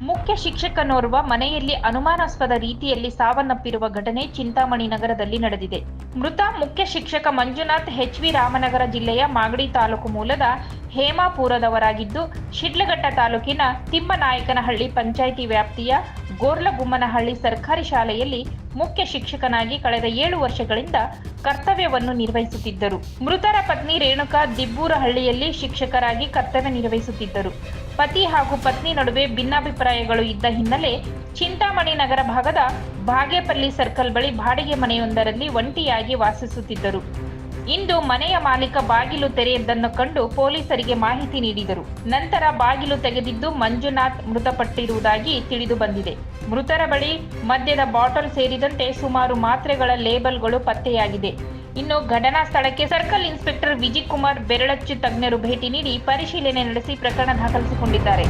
ಮುಖ್ಯ ಶಿಕ್ಷಕನೋರ್ವ ಮನೆಯಲ್ಲಿ ಅನುಮಾನಾಸ್ಪದ ರೀತಿಯಲ್ಲಿ ಸಾವನ್ನಪ್ಪಿರುವ ಘಟನೆ ಚಿಂತಾಮಣಿ ನಗರದಲ್ಲಿ ನಡೆದಿದೆ. ಮೃತ ಮುಖ್ಯ ಶಿಕ್ಷಕ ಮಂಜುನಾಥ್ ಎಚ್ವಿ ರಾಮನಗರ ಜಿಲ್ಲೆಯ ಮಾಗಡಿ ತಾಲೂಕು ಮೂಲದ ಹೇಮಾಪುರದವರಾಗಿದ್ದು, ಶಿಡ್ಲಘಟ್ಟ ತಾಲೂಕಿನ ತಿಮ್ಮನಾಯಕನಹಳ್ಳಿ ಪಂಚಾಯಿತಿ ವ್ಯಾಪ್ತಿಯ ಗೋರ್ಲಗುಮ್ಮನಹಳ್ಳಿ ಸರ್ಕಾರಿ ಶಾಲೆಯಲ್ಲಿ ಮುಖ್ಯ ಶಿಕ್ಷಕನಾಗಿ ಕಳೆದ ಏಳು ವರ್ಷಗಳಿಂದ ಕರ್ತವ್ಯವನ್ನು ನಿರ್ವಹಿಸುತ್ತಿದ್ದರು. ಮೃತರ ಪತ್ನಿ ರೇಣುಕಾ ದಿಬ್ಬೂರಹಳ್ಳಿಯಲ್ಲಿ ಶಿಕ್ಷಕರಾಗಿ ಕರ್ತವ್ಯ ನಿರ್ವಹಿಸುತ್ತಿದ್ದರು. ಪತಿ ಹಾಗೂ ಪತ್ನಿ ನಡುವೆ ಭಿನ್ನಾಭಿಪ್ರಾಯಗಳು ಇದ್ದ ಹಿನ್ನೆಲೆ ಚಿಂತಾಮಣಿ ನಗರ ಭಾಗದ ಭಾಗೇಪಲ್ಲಿ ಸರ್ಕಲ್ ಬಳಿ ಬಾಡಿಗೆ ಮನೆಯೊಂದರಲ್ಲಿ ಒಂಟಿಯಾಗಿ ವಾಸಿಸುತ್ತಿದ್ದರು. ಇಂದು ಮನೆಯ ಮಾಲೀಕ ಬಾಗಿಲು ತೆರೆಯದ್ದನ್ನು ಕಂಡು ಪೊಲೀಸರಿಗೆ ಮಾಹಿತಿ ನೀಡಿದರು. ನಂತರ ಬಾಗಿಲು ತೆಗೆದಿದ್ದು ಮಂಜುನಾಥ್ ಮೃತಪಟ್ಟಿರುವುದಾಗಿ ತಿಳಿದು ಬಂದಿದೆ. ಮೃತರ ಬಳಿ ಮದ್ಯದ ಬಾಟಲ್ ಸೇರಿದಂತೆ ಸುಮಾರು ಮಾತ್ರೆಗಳ ಲೇಬಲ್ಗಳು ಪತ್ತೆಯಾಗಿದೆ. ಇನ್ನು ಘಟನಾ ಸ್ಥಳಕ್ಕೆ ಸರ್ಕಲ್ ಇನ್ಸ್ಪೆಕ್ಟರ್ ವಿಜಯ್ ಕುಮಾರ್ ಬೆರಳಚ್ಚು ತಜ್ಞರು ಭೇಟಿ ನೀಡಿ ಪರಿಶೀಲನೆ ನಡೆಸಿ ಪ್ರಕರಣ ದಾಖಲಿಸಿಕೊಂಡಿದ್ದಾರೆ.